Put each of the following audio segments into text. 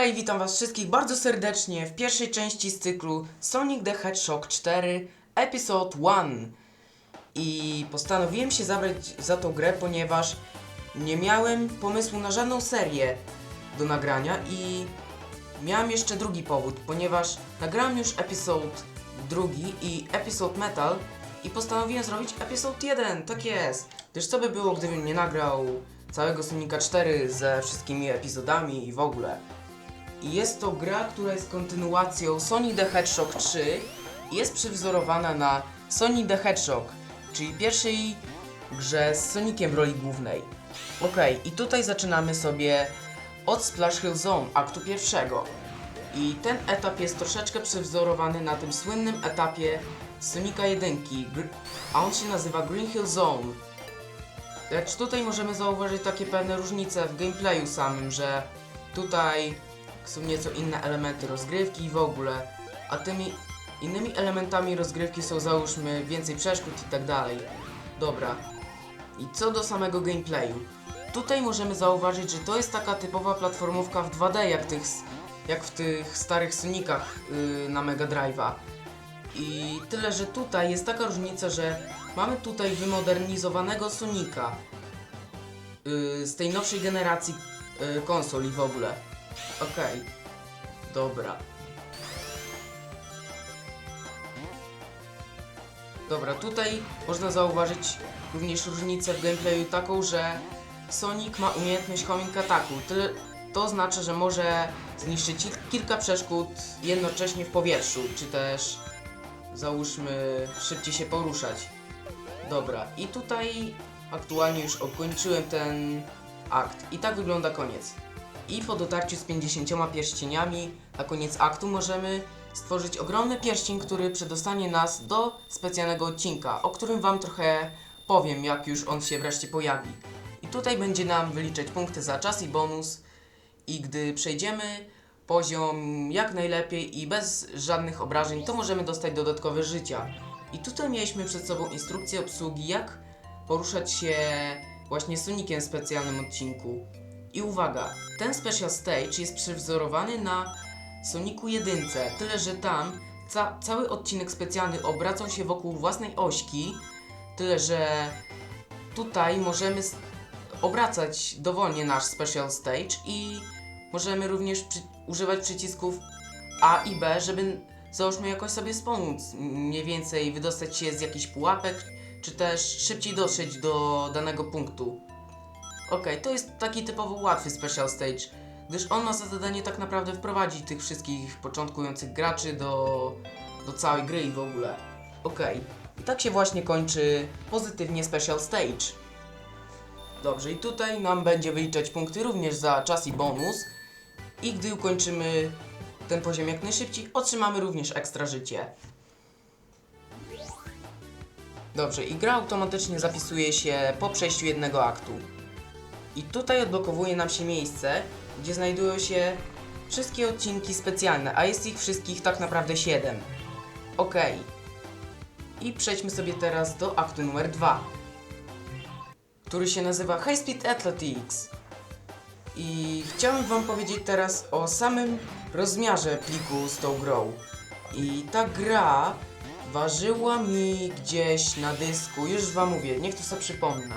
Hej, witam was wszystkich bardzo serdecznie w pierwszej części z cyklu Sonic the Hedgehog 4 Episode 1 I postanowiłem się zabrać za tą grę, ponieważ nie miałem pomysłu na żadną serię do nagrania i miałem jeszcze drugi powód, ponieważ nagrałem już Episode drugi i Episode Metal i postanowiłem zrobić Episode 1, tak jest. Gdyż co by było, gdybym nie nagrał całego Sonika 4 ze wszystkimi epizodami i w ogóle. I jest to gra, która jest kontynuacją Sonic the Hedgehog 3 i jest przywzorowana na Sonic the Hedgehog, czyli pierwszej grze z Soniciem w roli głównej. Okej, i tutaj zaczynamy sobie od Splash Hill Zone, aktu pierwszego. I ten etap jest troszeczkę przywzorowany na tym słynnym etapie Sonika 1, gr- a on się nazywa Green Hill Zone. Lecz tutaj możemy zauważyć takie pewne różnice w gameplayu samym, że tutaj są nieco inne elementy rozgrywki i w ogóle, a tymi innymi elementami rozgrywki są załóżmy więcej przeszkód i tak dalej. Dobra. I co do samego gameplayu. Tutaj możemy zauważyć, że to jest taka typowa platformówka w 2D jak, tych, jak w tych starych Sonicach yy, na Mega Drive'a. I tyle, że tutaj jest taka różnica, że mamy tutaj wymodernizowanego Sonika yy, z tej nowszej generacji yy, konsol i w ogóle. Okej. Dobra. Dobra, tutaj można zauważyć również różnicę w gameplayu taką, że Sonic ma umiejętność homing ataku. To znaczy, że może zniszczyć il- kilka przeszkód jednocześnie w powietrzu, czy też załóżmy szybciej się poruszać. Dobra, i tutaj aktualnie już ukończyłem ten akt. I tak wygląda koniec. I po dotarciu z 50 pierścieniami na koniec aktu możemy stworzyć ogromny pierścień, który przedostanie nas do specjalnego odcinka, o którym Wam trochę powiem, jak już on się wreszcie pojawi. I tutaj będzie nam wyliczać punkty za czas i bonus. I gdy przejdziemy poziom jak najlepiej i bez żadnych obrażeń, to możemy dostać dodatkowe życia. I tutaj mieliśmy przed sobą instrukcję obsługi, jak poruszać się właśnie Soniciem w specjalnym odcinku. I uwaga, ten special stage jest przywzorowany na Sonicu 1, tyle że tam ca cały odcinek specjalny obracał się wokół własnej ośki, tyle że tutaj możemy obracać dowolnie nasz special stage i możemy również przy używać przycisków A i B, żeby załóżmy jakoś sobie wspomóc, mniej więcej wydostać się z jakichś pułapek, czy też szybciej dotrzeć do danego punktu. Okej, to jest taki typowo łatwy special stage, gdyż on ma za zadanie tak naprawdę wprowadzić tych wszystkich początkujących graczy do, do całej gry i w ogóle. Okej, i tak się właśnie kończy pozytywnie special stage. Dobrze, i tutaj nam będzie wyliczać punkty również za czas i bonus. I gdy ukończymy ten poziom jak najszybciej, otrzymamy również ekstra życie. Dobrze, i gra automatycznie zapisuje się po przejściu jednego aktu. I tutaj odblokowuje nam się miejsce, gdzie znajdują się wszystkie odcinki specjalne, a jest ich wszystkich tak naprawdę 7. Ok. I przejdźmy sobie teraz do aktu numer 2, który się nazywa High Speed Athletics. I chciałem Wam powiedzieć teraz o samym rozmiarze pliku z tą grą. I ta gra ważyła mi gdzieś na dysku, już Wam mówię, niech to sobie przypomnę.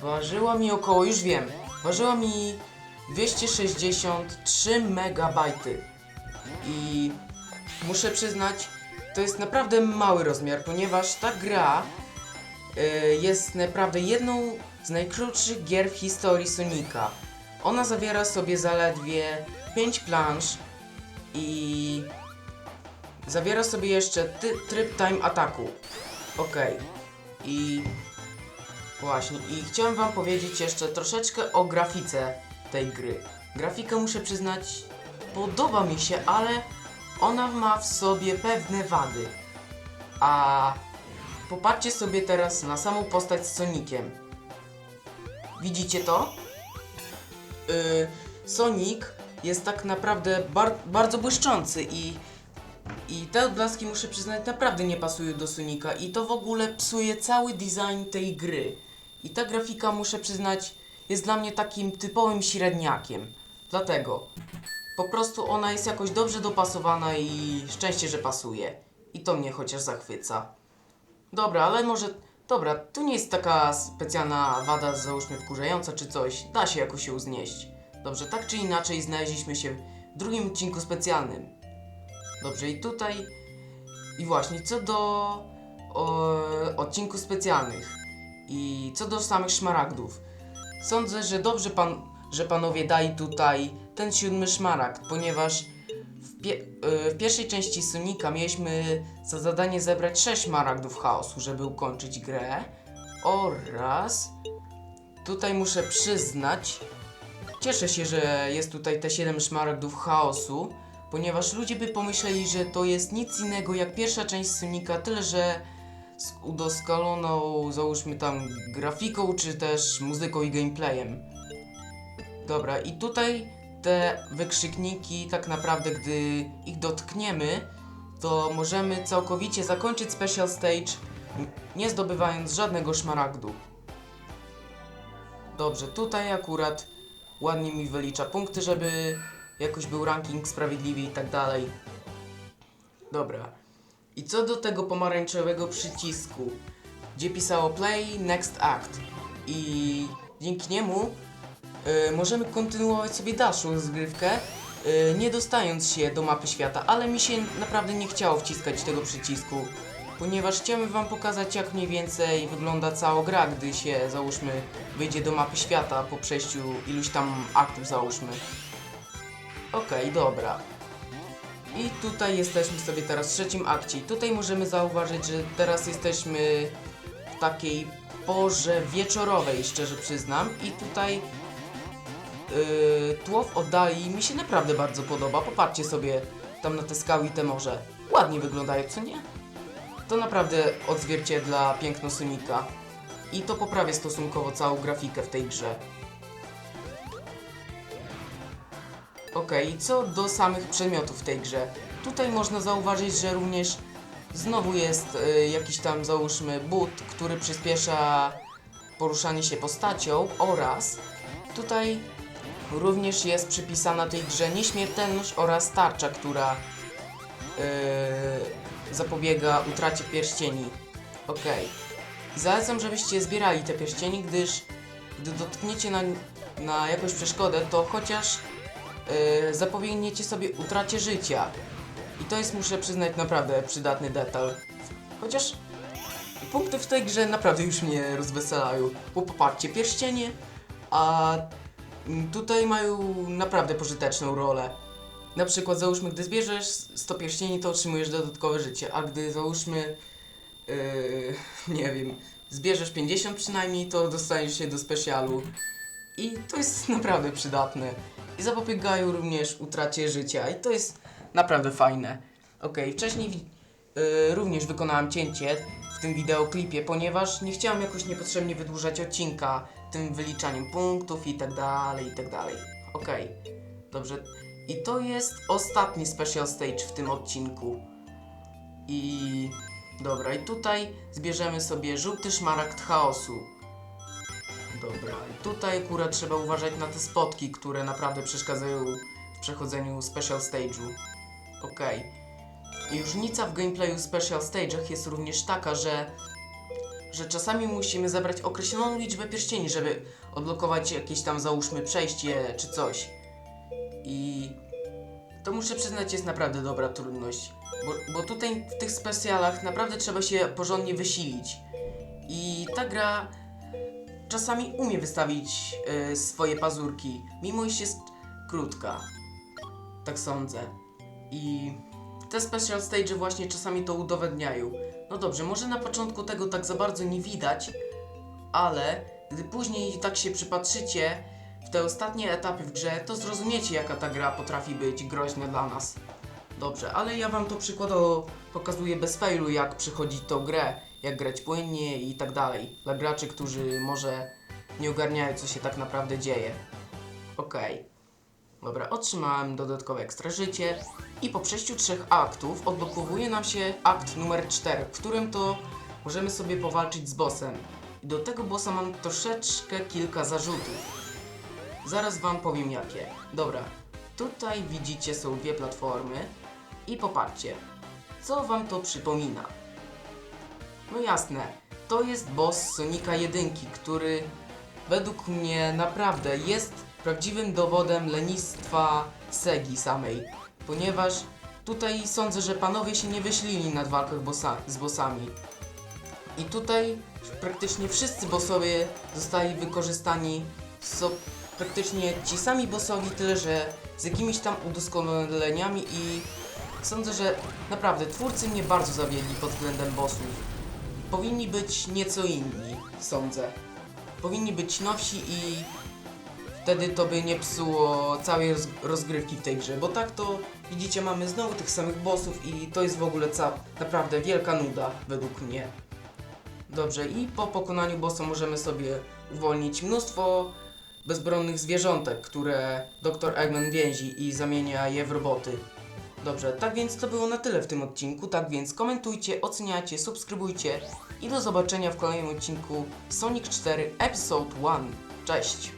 Ważyła mi około, już wiem, ważyła mi 263 megabajty. I muszę przyznać, to jest naprawdę mały rozmiar, ponieważ ta gra y, jest naprawdę jedną z najkrótszych gier w historii Sonika. Ona zawiera sobie zaledwie 5 plansz i zawiera sobie jeszcze tryb time ataku. Okej. I właśnie, i chciałem wam powiedzieć jeszcze troszeczkę o grafice tej gry. Grafika muszę przyznać, podoba mi się, ale ona ma w sobie pewne wady. A Popatrzcie sobie teraz na samą postać z Sonikiem. Widzicie to? Yy, Sonic jest tak naprawdę bar bardzo błyszczący i, i te odblaski muszę przyznać naprawdę nie pasują do Sonika i to w ogóle psuje cały design tej gry. I ta grafika muszę przyznać jest dla mnie takim typowym średniakiem. Dlatego. Po prostu ona jest jakoś dobrze dopasowana i szczęście, że pasuje. I to mnie chociaż zachwyca. Dobra, ale może... Dobra, to nie jest taka specjalna wada, załóżmy wkurzająca czy coś. Da się jakoś ją znieść. Dobrze, tak czy inaczej znaleźliśmy się w drugim odcinku specjalnym. Dobrze, i tutaj... I właśnie, co do o, odcinków specjalnych i co do samych szmaragdów. Sądzę, że dobrze pan, że panowie dali tutaj ten siódmy szmaragd, ponieważ w, pie, y, w pierwszej części Sonika mieliśmy za zadanie zebrać 6 szmaragdów chaosu, żeby ukończyć grę. Oraz tutaj muszę przyznać, cieszę się, że jest tutaj te 7 szmaragdów chaosu, ponieważ ludzie by pomyśleli, że to jest nic innego jak pierwsza część Sonika, tyle że z udoskonaloną, załóżmy tam grafiką, czy też muzyką i gameplayem. Dobra, i tutaj te wykrzykniki, tak naprawdę, gdy ich dotkniemy, to możemy całkowicie zakończyć Special Stage, nie zdobywając żadnego szmaragdu. Dobrze, tutaj akurat ładnie mi wylicza punkty, żeby jakoś był ranking sprawiedliwy i tak dalej. Dobra. I co do tego pomarańczowego przycisku, gdzie pisało Play Next Act i dzięki niemu y, możemy kontynuować sobie dalszą rozgrywkę, y, nie dostając się do mapy świata, ale mi się naprawdę nie chciało wciskać tego przycisku, ponieważ chciałem wam pokazać jak mniej więcej wygląda cała gra, gdy się załóżmy wyjdzie do mapy świata po przejściu iluś tam aktów załóżmy. Okej, dobra. I tutaj jesteśmy sobie teraz w trzecim akcie. Tutaj możemy zauważyć, że teraz jesteśmy w takiej porze wieczorowej, szczerze przyznam. I tutaj yy, tło w oddali mi się naprawdę bardzo podoba. Popatrzcie sobie tam na te skały i te morze. Ładnie wyglądają, co nie? To naprawdę odzwierciedla piękno Sonika. I to poprawia stosunkowo całą grafikę w tej grze. Okej, i co do samych przedmiotów w tej grze. Tutaj można zauważyć, że również znowu jest y, jakiś tam, załóżmy, but, który przyspiesza poruszanie się postacią oraz tutaj również jest przypisana tej grze nieśmiertelność oraz tarcza, która y, zapobiega utracie pierścieni. Okej. I Zalecam, żebyście zbierali te pierścieni, gdyż gdy dotkniecie na, na jakąś przeszkodę, to chociaż yy, sobie utracie życia. I to jest, muszę przyznać, naprawdę przydatny detal. Chociaż punkty w tej grze naprawdę już mnie rozweselają. Bo popatrzcie, pierścienie, a tutaj mają naprawdę pożyteczną rolę. Na przykład załóżmy, gdy zbierzesz 100 pierścieni, to otrzymujesz dodatkowe życie, a gdy załóżmy, yy, nie wiem, zbierzesz 50 przynajmniej, to dostaniesz się do specjalu. I to jest naprawdę przydatne. I zapobiegają również utracie życia. I to jest naprawdę fajne. Okej, wcześniej wi- y, również wykonałem cięcie w tym wideoklipie, ponieważ nie chciałem jakoś niepotrzebnie wydłużać odcinka tym wyliczaniem punktów i tak dalej, i tak dalej. Okej, dobrze. I to jest ostatni special stage w tym odcinku. I dobra, i tutaj zbierzemy sobie żółty szmaragd chaosu. Dobra, i tutaj akurat trzeba uważać na te spotki, które naprawdę przeszkadzają w przechodzeniu special stage'u. Okej. I różnica w gameplayu special stage'ach jest również taka, że że czasami musimy zebrać określoną liczbę pierścieni, żeby odblokować jakieś tam załóżmy przejście czy coś. I to muszę przyznać jest naprawdę dobra trudność. Bo, bo tutaj w tych specjalach naprawdę trzeba się porządnie wysilić. I ta gra czasami umie wystawić e, swoje pazurki, mimo iż jest krótka. Tak sądzę. I te special stage właśnie czasami to udowadniają. No dobrze, może na początku tego tak za bardzo nie widać, ale gdy później tak się przypatrzycie w te ostatnie etapy w grze, to zrozumiecie jaka ta gra potrafi być groźna dla nas. Dobrze, ale ja wam to przykładowo pokazuję bez failu, jak przychodzić tą grę, jak grać płynnie i tak dalej. Dla graczy, którzy może nie ogarniają, co się tak naprawdę dzieje. Okej. Dobra, otrzymałem dodatkowe ekstra życie i po przejściu trzech aktów odblokowuje nam się akt numer 4, w którym to możemy sobie powalczyć z bossem. I do tego bossa mam troszeczkę kilka zarzutów. Zaraz wam powiem jakie. Dobra, tutaj widzicie są dwie platformy i popatrzcie, co wam to przypomina. No jasne, to jest boss Sonika 1, który według mnie naprawdę jest prawdziwym dowodem lenistwa Segi samej, ponieważ tutaj sądzę, że panowie się nie wyślili na walkach bossa, z bossami. I tutaj praktycznie wszyscy bossowie zostali wykorzystani. Praktycznie ci sami bossowie, tyle że z jakimiś tam udoskonaleniami i sądzę, że naprawdę twórcy mnie bardzo zawiedli pod względem bossów. Powinni być nieco inni, sądzę. Powinni być nowsi i wtedy to by nie psuło całej roz rozgrywki w tej grze, bo tak to widzicie mamy znowu tych samych bossów i to jest w ogóle ca naprawdę wielka nuda według mnie. Dobrze, i po pokonaniu bossa możemy sobie uwolnić mnóstwo bezbronnych zwierzątek, które Dr. Eggman więzi i zamienia je w roboty. Dobrze, tak więc to było na tyle w tym odcinku, tak więc komentujcie, oceniajcie, subskrybujcie i do zobaczenia w kolejnym odcinku Sonic 4 Episode 1. Cześć!